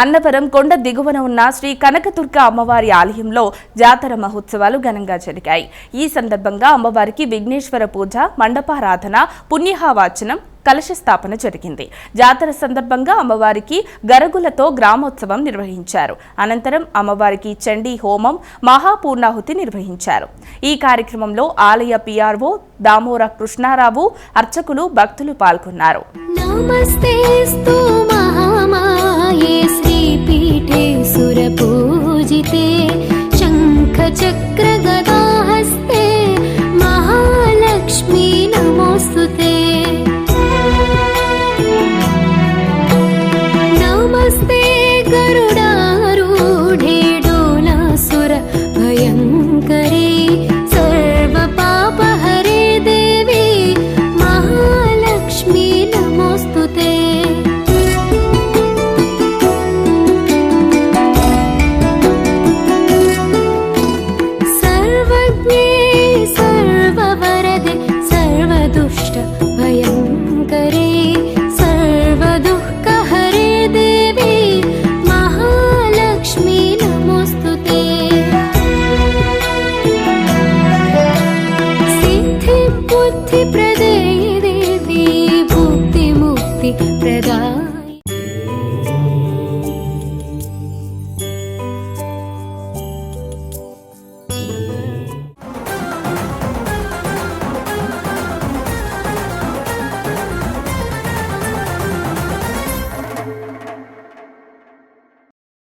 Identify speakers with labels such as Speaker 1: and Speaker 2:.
Speaker 1: అన్నవరం కొండ దిగువన ఉన్న శ్రీ కనకదుర్గ అమ్మవారి ఆలయంలో జాతర మహోత్సవాలు ఘనంగా జరిగాయి. ఈ సందర్భంగా అమ్మవారికి విఘ్నేశ్వర పూజ మండపారాధన పుణ్యహావాచనం కలశ స్థాపన జరిగింది. జాతర సందర్భంగా అమ్మవారికి గరగులతో గ్రామోత్సవం నిర్వహించారు. అనంతరం అమ్మవారికి చండీ హోమం మహాపూర్ణాహుతి నిర్వహించారు. ఈ కార్యక్రమంలో ఆలయ పిఆర్ఓ దామోర కృష్ణారావు అర్చకులు భక్తులు పాల్గొన్నారు.
Speaker 2: నమస్తే शङ्खचक्रगदाहस्ते बुद्धिप्रदे देवी भुक्तिमुक्तिप्रदा